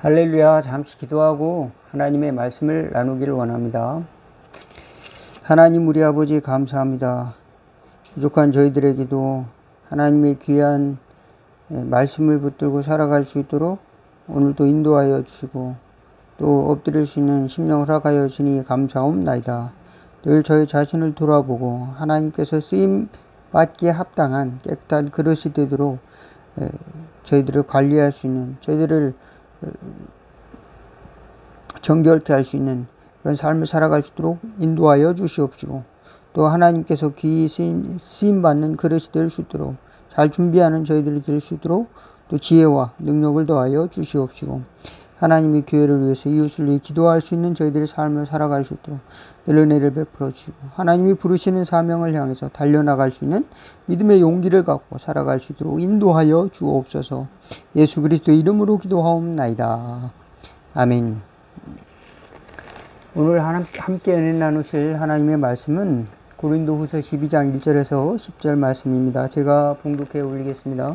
할렐루야 잠시 기도하고 하나님의 말씀을 나누기를 원합니다. 하나님 우리 아버지 감사합니다. 부족한 저희들에게도 하나님의 귀한 예, 말씀을 붙들고 살아갈 수 있도록 오늘도 인도하여 주시고 또 엎드릴 수 있는 심령을 허락하여 주니 감사옵나이다. 늘 저희 자신을 돌아보고 하나님께서 쓰임 받기에 합당한 깨끗한 그릇이 되도록 예, 저희들을 관리할 수 있는 저희들을 정결케 할 수 있는 그런 삶을 살아갈 수 있도록 인도하여 주시옵시고 또 하나님께서 귀히 쓰임 받는 그릇이 될 수 있도록 잘 준비하는 저희들이 될 수 있도록 또 지혜와 능력을 더하여 주시옵시고 하나님의 교회를 위해서 이웃을 위해 기도할 수 있는 저희들의 삶을 살아갈 수 있도록 늘 은혜를 베풀어 주시고 하나님이 부르시는 사명을 향해서 달려나갈 수 있는 믿음의 용기를 갖고 살아갈 수 있도록 인도하여 주옵소서 예수 그리스도 이름으로 기도하옵나이다. 아멘. 오늘 함께 은혜 나누실 하나님의 말씀은 고린도 후서 12장 1절에서 10절 말씀입니다. 제가 봉독해 올리겠습니다.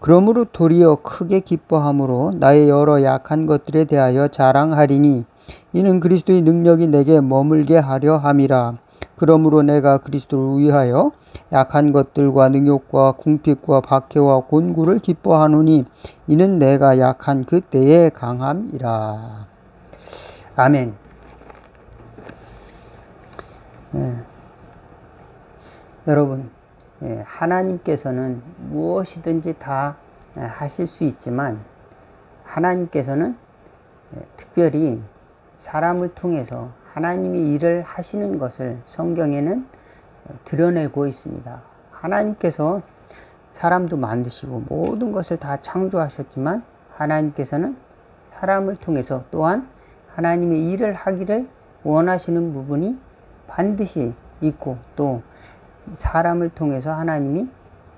그러므로 도리어 크게 기뻐함으로 나의 여러 약한 것들에 대하여 자랑하리니 이는 그리스도의 능력이 내게 머물게 하려 함이라. 그러므로 내가 그리스도를 위하여 약한 것들과 능욕과 궁핍과 박해와 곤고를 기뻐하노니 이는 내가 약한 그때의 강함이라. 아멘. 예. 여러분, 예, 하나님께서는 무엇이든지 다 예, 하실 수 있지만 하나님께서는 예, 특별히 사람을 통해서 하나님이 일을 하시는 것을 성경에는 드러내고 있습니다. 하나님께서 사람도 만드시고 모든 것을 다 창조하셨지만 하나님께서는 사람을 통해서 또한 하나님의 일을 하기를 원하시는 부분이 반드시 있고 또 사람을 통해서 하나님이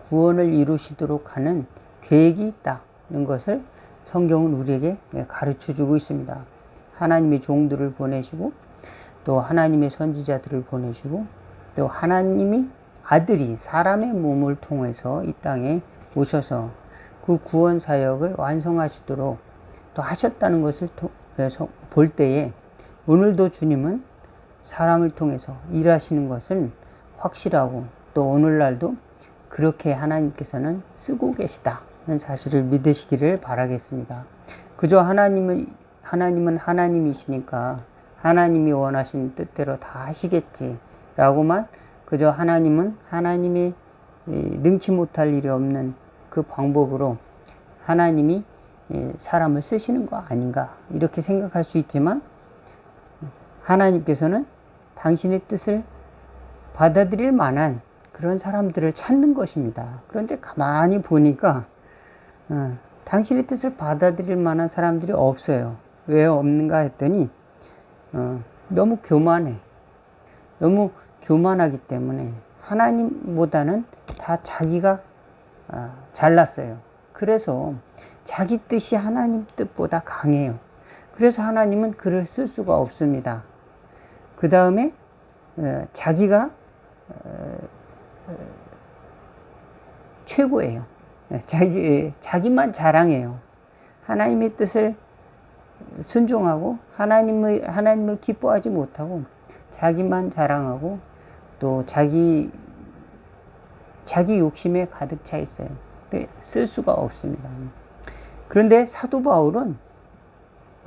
구원을 이루시도록 하는 계획이 있다는 것을 성경은 우리에게 가르쳐 주고 있습니다. 하나님의 종들을 보내시고 또 하나님의 선지자들을 보내시고 또 하나님이 아들이 사람의 몸을 통해서 이 땅에 오셔서 그 구원 사역을 완성하시도록 또 하셨다는 것을 볼 때에 오늘도 주님은 사람을 통해서 일하시는 것을 확실하고 또 오늘날도 그렇게 하나님께서는 쓰고 계시다는 사실을 믿으시기를 바라겠습니다. 그저 하나님을 하나님은 하나님이시니까 하나님이 원하신 뜻대로 다 하시겠지라고만 그저 하나님은 하나님이 능치 못할 일이 없는 그 방법으로 하나님이 사람을 쓰시는 거 아닌가 이렇게 생각할 수 있지만 하나님께서는 당신의 뜻을 받아들일 만한 그런 사람들을 찾는 것입니다. 그런데 가만히 보니까 어, 당신의 뜻을 받아들일 만한 사람들이 없어요. 왜 없는가 했더니 어, 너무 교만해. 너무 교만하기 때문에 하나님보다는 다 자기가 아, 잘났어요. 그래서 자기 뜻이 하나님 뜻보다 강해요. 그래서 하나님은 글을 쓸 수가 없습니다. 그 다음에 어, 자기가 어, 어, 최고예요. 예, 자기 자기만 자랑해요. 하나님의 뜻을 순종하고 하나님을 하나님을 기뻐하지 못하고 자기만 자랑하고 또 자기 자기 욕심에 가득 차 있어요. 쓸 수가 없습니다. 그런데 사도 바울은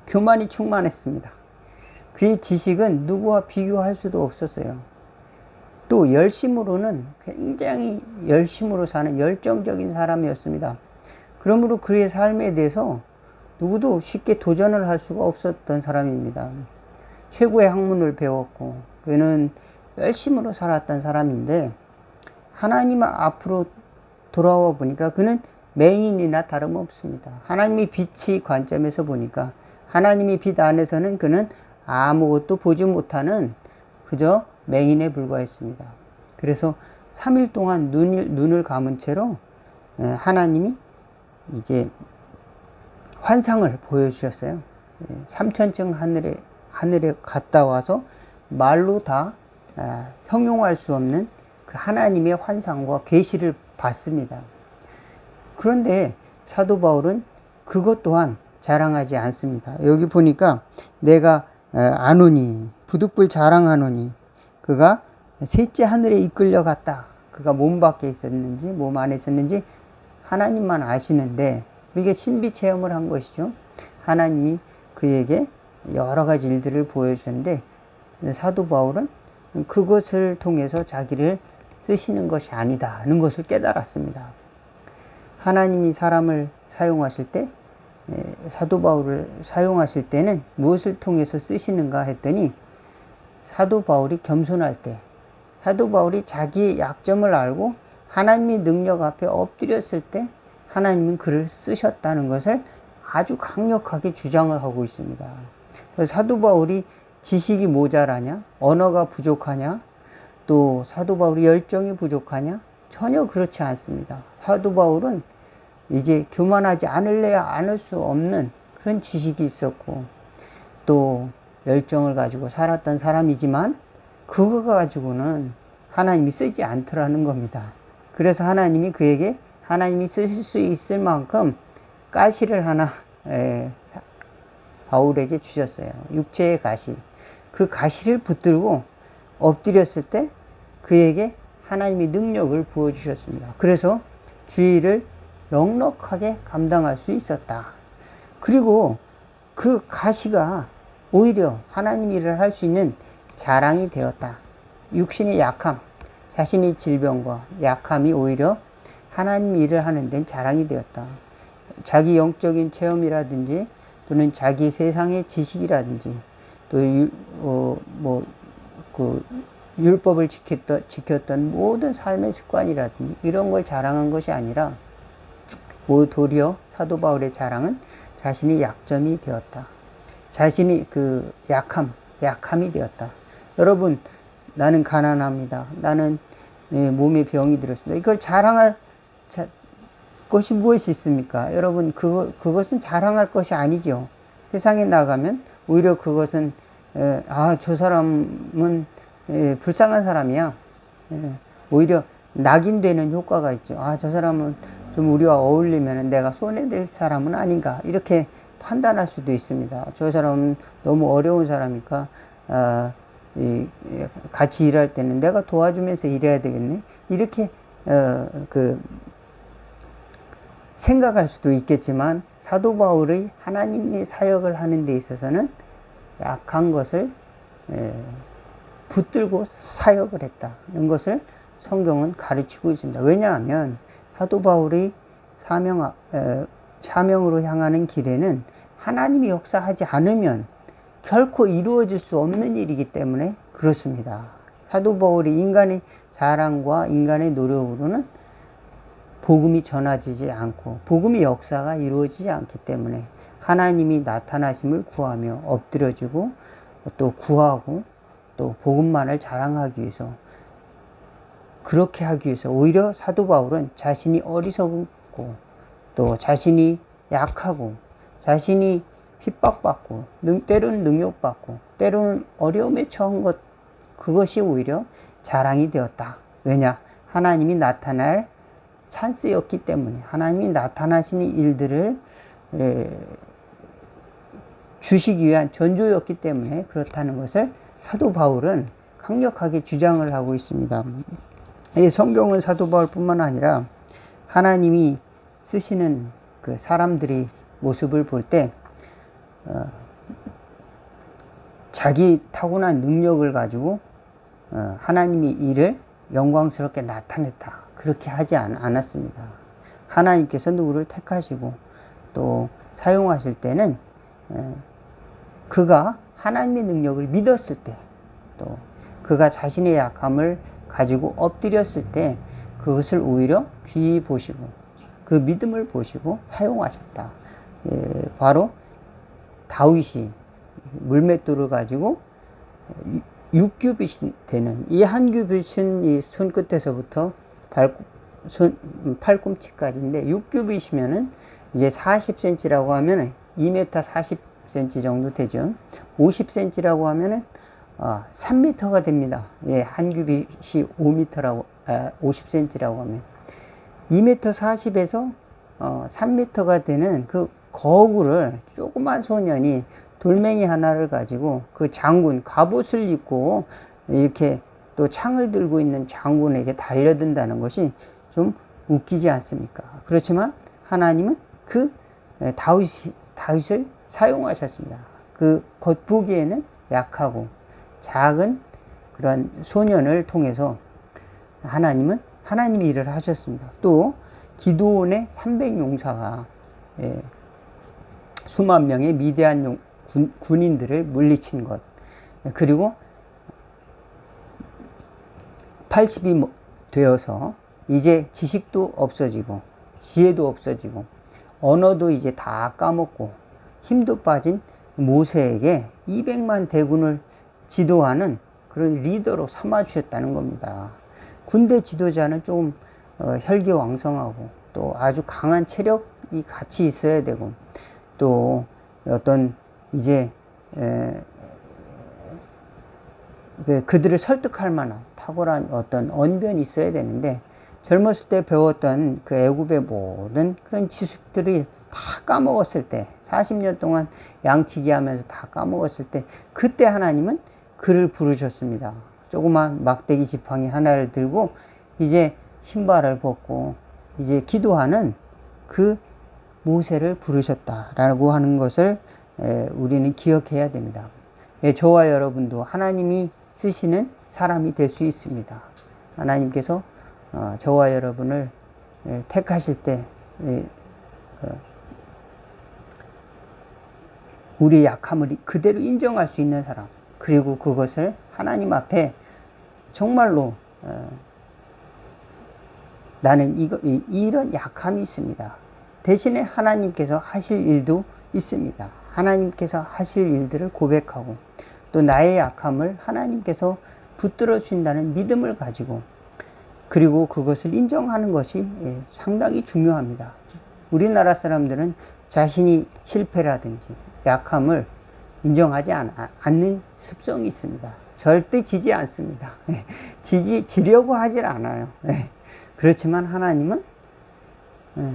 교만이 충만했습니다. 그의 지식은 누구와 비교할 수도 없었어요. 또 열심으로는 굉장히 열심으로 사는 열정적인 사람이었습니다. 그러므로 그의 삶에 대해서 누구도 쉽게 도전을 할 수가 없었던 사람입니다. 최고의 학문을 배웠고 그는 열심으로 살았던 사람인데 하나님 앞으로 돌아와 보니까 그는 맹인이나 다름없습니다. 하나님이 빛이 관점에서 보니까 하나님이 빛 안에서는 그는 아무것도 보지 못하는 그저 맹인에 불과했습니다. 그래서 3일 동안 눈을, 눈을 감은 채로 하나님이 이제 환상을 보여주셨어요. 3천층 하늘에, 하늘에 갔다 와서 말로 다 형용할 수 없는 그 하나님의 환상과 계시를 받습니다. 그런데 사도 바울은 그것 또한 자랑하지 않습니다. 여기 보니까 내가 아노니 부득불 자랑하노니 그가 셋째 하늘에 이끌려 갔다. 그가 몸 밖에 있었는지 몸 안에 있었는지 하나님만 아시는데 우리가 신비 체험을 한 것이죠. 하나님이 그에게 여러 가지 일들을 보여주셨는데 사도 바울은 그것을 통해서 자기를 쓰시는 것이 아니다는 것을 깨달았습니다. 하나님이 사람을 사용하실 때 사도 바울을 사용하실 때는 무엇을 통해서 쓰시는가 했더니 사도 바울이 겸손할 때 사도 바울이 자기의 약점을 알고 하나님의 능력 앞에 엎드렸을 때 하나님은 그를 쓰셨다는 것을 아주 강력하게 주장을 하고 있습니다. 사도 바울이 지식이 모자라냐? 언어가 부족하냐? 또 사도 바울이 열정이 부족하냐? 전혀 그렇지 않습니다. 사도 바울은 이제 교만하지 않을래야 않을 수 없는 그런 지식이 있었고 또 열정을 가지고 살았던 사람이지만 그거 가지고는 하나님이 쓰지 않더라는 겁니다. 그래서 하나님이 그에게 하나님이 쓰실 수 있을 만큼 가시를 하나 에, 바울에게 주셨어요. 육체의 가시. 그 가시를 붙들고 엎드렸을 때 그에게 하나님의 능력을 부어주셨습니다. 그래서 주의를 넉넉하게 감당할 수 있었다. 그리고 그 가시가 오히려 하나님 일을 할 수 있는 자랑이 되었다. 육신의 약함, 자신의 질병과 약함이 오히려 하나님 일을 하는 데는 자랑이 되었다. 자기 영적인 체험이라든지 또는 자기 세상의 지식이라든지 또, 유, 어, 율법을 지켰던, 지켰던 모든 삶의 습관이라든지 이런 걸 자랑한 것이 아니라 뭐 도리어 사도 바울의 자랑은 자신의 약점이 되었다. 자신이 그 약함, 약함이 되었다. 여러분, 나는 가난합니다. 나는 네, 몸에 병이 들었습니다. 이걸 자랑할 자, 것이 무엇이 있습니까? 여러분, 그거, 그것은 자랑할 것이 아니죠. 세상에 나가면 오히려 그것은, 에, 아, 저 사람은 에, 불쌍한 사람이야. 에, 오히려 낙인되는 효과가 있죠. 아, 저 사람은 좀 우리와 어울리면 내가 손해될 사람은 아닌가. 이렇게 판단할 수도 있습니다. 저 사람은 너무 어려운 사람이니까, 아, 이, 같이 일할 때는 내가 도와주면서 일해야 되겠네. 이렇게, 어, 그, 생각할 수도 있겠지만, 사도 바울의 하나님의 사역을 하는 데 있어서는 약한 것을, 에, 붙들고 사역을 했다는 것을 성경은 가르치고 있습니다. 왜냐하면 사도 바울의 사명, 에, 사명으로 향하는 길에는 하나님이 역사하지 않으면 결코 이루어질 수 없는 일이기 때문에 그렇습니다. 사도 바울이 인간의 자랑과 인간의 노력으로는 복음이 전해지지 않고 복음의 역사가 이루어지지 않기 때문에 하나님이 나타나심을 구하며 엎드려지고 또 구하고 또 복음만을 자랑하기 위해서 그렇게 하기 위해서 오히려 사도 바울은 자신이 어리석고 또 자신이 약하고 자신이 핍박받고 때로는 능욕받고 때로는 어려움에 처한 것 그것이 오히려 자랑이 되었다. 왜냐? 하나님이 나타날 찬스였기 때문에 하나님이 나타나시는 일들을 에, 주시기 위한 전조였기 때문에 그렇다는 것을 사도 바울은 강력하게 주장을 하고 있습니다. 이 성경은 사도 바울뿐만 아니라 하나님이 쓰시는 그 사람들이 모습을 볼때 어, 자기 타고난 능력을 가지고 어, 하나님이 이를 영광스럽게 나타냈다. 그렇게 하지 않, 않았습니다. 하나님께서 누구를 택하시고 또 사용하실 때는 에, 그가 하나님의 능력을 믿었을 때 또 그가 자신의 약함을 가지고 엎드렸을 때 그것을 오히려 귀히 보시고 그 믿음을 보시고 사용하셨다. 예, 바로 다윗이 물맷돌을 가지고 6규빗이 되는 이 한 규빗은 이 손끝에서부터 발, 손, 팔꿈치까지인데 6규빗이면은 이게 40cm라고 하면은 2m 40cm 정도 되죠. 50cm라고 하면은 어, 3m가 됩니다. 예, 한 규빗이 5m라고, 아, 50cm라고 하면. 2m 40에서 어, 3m가 되는 그 거구를 조그만 소년이 돌멩이 하나를 가지고 그 장군, 갑옷을 입고 이렇게 또 창을 들고 있는 장군에게 달려든다는 것이 좀 웃기지 않습니까? 그렇지만 하나님은 그 다윗, 다윗을 사용하셨습니다. 그 겉보기에는 약하고 작은 그런 소년을 통해서 하나님은 하나님이 일을 하셨습니다. 또 기도원의 300용사가 예, 수만 명의 미대한 용, 군, 군인들을 물리친 것 그리고 80이 되어서 이제 지식도 없어지고 지혜도 없어지고 언어도 이제 다 까먹고 힘도 빠진 모세에게 200만 대군을 지도하는 그런 리더로 삼아 주셨다는 겁니다. 군대 지도자는 좀 어, 혈기왕성하고 또 아주 강한 체력이 같이 있어야 되고 또 어떤 이제 에, 그 그들을 설득할 만한 탁월한 어떤 언변이 있어야 되는데 젊었을 때 배웠던 그 애굽의 모든 그런 지식들이 다 까먹었을 때 40년 동안 양치기 하면서 다 까먹었을 때 그때 하나님은 그를 부르셨습니다. 조그만 막대기 지팡이 하나를 들고 이제 신발을 벗고 이제 기도하는 그 모세를 부르셨다라고 하는 것을 우리는 기억해야 됩니다. 예, 저와 여러분도 하나님이 쓰시는 사람이 될 수 있습니다. 하나님께서 어, 저와 여러분을 택하실 때 어, 우리의 약함을 그대로 인정할 수 있는 사람, 그리고 그것을 하나님 앞에 정말로 어, 나는 이거, 이, 이런 약함이 있습니다. 대신에 하나님께서 하실 일도 있습니다. 하나님께서 하실 일들을 고백하고 또 나의 약함을 하나님께서 붙들어 주신다는 믿음을 가지고 그리고 그것을 인정하는 것이 예, 상당히 중요합니다. 우리나라 사람들은 자신이 실패라든지 약함을 인정하지 않, 는 습성이 있습니다. 절대 지지 않습니다. 예, 지지, 지려고 하질 않아요. 예, 그렇지만 하나님은 예,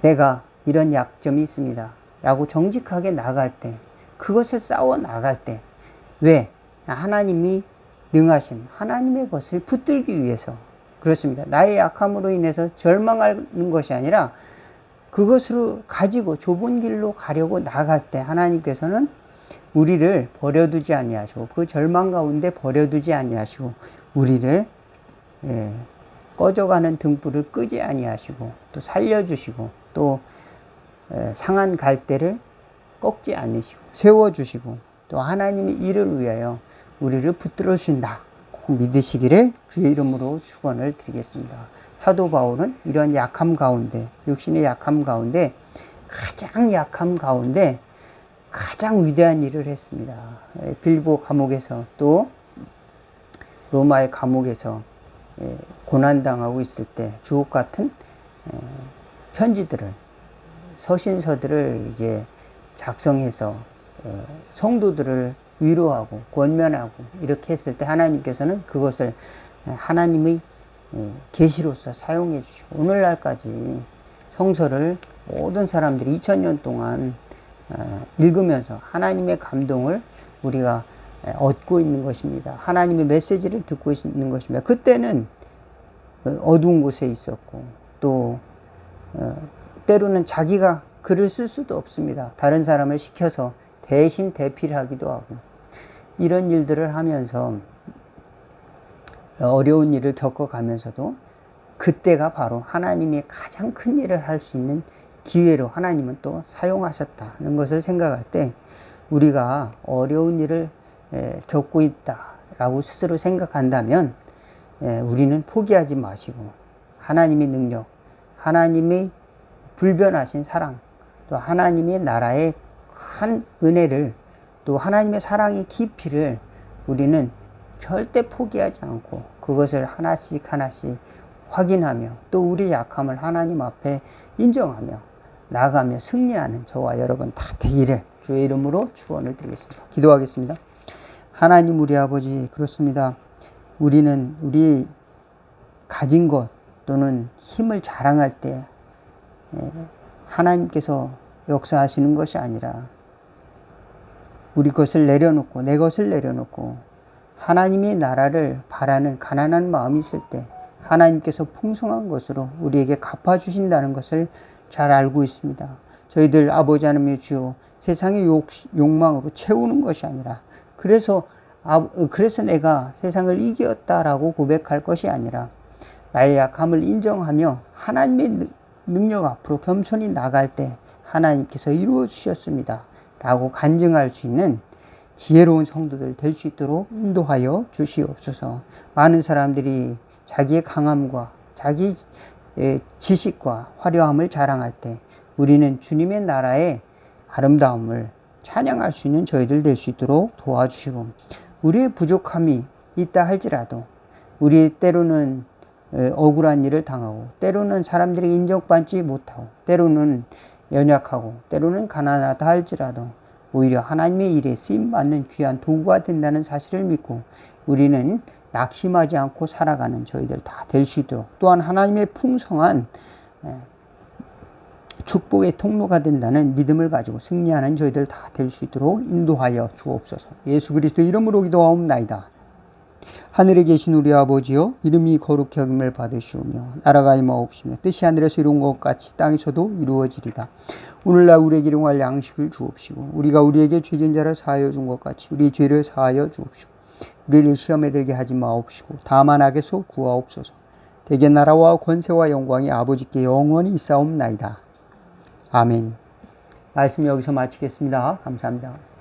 내가 이런 약점이 있습니다. 라고 정직하게 나갈 때, 그것을 싸워 나갈 때, 왜? 하나님이 능하심, 하나님의 것을 붙들기 위해서. 그렇습니다. 나의 약함으로 인해서 절망하는 것이 아니라 그것으로 가지고 좁은 길로 가려고 나갈 때 하나님께서는 우리를 버려두지 아니하시고 그 절망 가운데 버려두지 아니하시고 우리를 예, 꺼져가는 등불을 끄지 아니하시고 또 살려주시고 또 예, 상한 갈대를 꺾지 않으시고 세워주시고 또 하나님의 일을 위하여 우리를 붙들어 주신다. 꼭 믿으시기를 주의 이름으로 축원을 드리겠습니다. 사도 바울은 이런 약함 가운데, 육신의 약함 가운데, 가장 약함 가운데 가장 위대한 일을 했습니다. 예, 빌보 감옥에서 또 로마의 감옥에서 예, 고난당하고 있을 때 주옥 같은 예, 편지들을 서신서들을 이제 작성해서 어, 성도들을 위로하고 권면하고 이렇게 했을 때 하나님께서는 그것을 하나님의 예, 계시로서 사용해 주시고 오늘날까지 성서를 모든 사람들이 2000년 동안 어, 읽으면서 하나님의 감동을 우리가 예, 얻고 있는 것입니다. 하나님의 메시지를 듣고 있는 것입니다. 그때는 어, 어두운 곳에 있었고 또 어, 때로는 자기가 글을 쓸 수도 없습니다. 다른 사람을 시켜서 대신 대피를 하기도 하고 이런 일들을 하면서 어려운 일을 겪어가면서도 그때가 바로 하나님이 가장 큰 일을 할 수 있는 기회로 하나님은 또 사용하셨다는 것을 생각할 때 우리가 어려운 일을 겪고 있다라고 스스로 생각한다면 우리는 포기하지 마시고 하나님의 능력, 하나님의 불변하신 사랑, 또 하나님의 나라의 큰 은혜를 또 하나님의 사랑의 깊이를 우리는 절대 포기하지 않고 그것을 하나씩 하나씩 확인하며 또 우리 약함을 하나님 앞에 인정하며 나가며 승리하는 저와 여러분 다 되기를 주의 이름으로 축원을 드리겠습니다. 기도하겠습니다. 하나님 우리 아버지 그렇습니다. 우리는 우리 가진 것 또는 힘을 자랑할 때 하나님께서 역사하시는 것이 아니라 우리 것을 내려놓고 내 것을 내려놓고 하나님의 나라를 바라는 가난한 마음이 있을 때 하나님께서 풍성한 것으로 우리에게 갚아주신다는 것을 잘 알고 있습니다. 저희들 아버지 하나님의 주요 세상의 욕, 욕망으로 채우는 것이 아니라 그래서 아, 그래서 내가 세상을 이겼다라고 고백할 것이 아니라 나의 약함을 인정하며 하나님의 능력 앞으로 겸손히 나갈 때 하나님께서 이루어 주셨습니다. 라고 간증할 수 있는 지혜로운 성도들 될 수 있도록 인도하여 주시옵소서. 많은 사람들이 자기의 강함과 자기 지식과 화려함을 자랑할 때 우리는 주님의 나라의 아름다움을 찬양할 수 있는 저희들 될 수 있도록 도와주시고 우리의 부족함이 있다 할지라도 우리 때로는 억울한 일을 당하고 때로는 사람들이 인정받지 못하고 때로는 연약하고 때로는 가난하다 할지라도 오히려 하나님의 일에 쓰임 받는 귀한 도구가 된다는 사실을 믿고 우리는 낙심하지 않고 살아가는 저희들 다 될 수 있도록 또한 하나님의 풍성한 축복의 통로가 된다는 믿음을 가지고 승리하는 저희들 다 될 수 있도록 인도하여 주옵소서. 예수 그리스도 이름으로 기도하옵나이다. 하늘에 계신 우리 아버지여 이름이 거룩히 여김을 받으시오며 나라가 임하옵시며 뜻이 하늘에서 이룬 것 같이 땅에서도 이루어지리다. 오늘날 우리에게 일용할 양식을 주옵시고 우리가 우리에게 죄진 자를 사하여 준 것 같이 우리 죄를 사하여 주옵시고 우리를 시험에 들게 하지 마옵시고 다만 악에서 구하옵소서. 대개 나라와 권세와 영광이 아버지께 영원히 있사옵나이다. 아멘. 말씀 여기서 마치겠습니다. 감사합니다.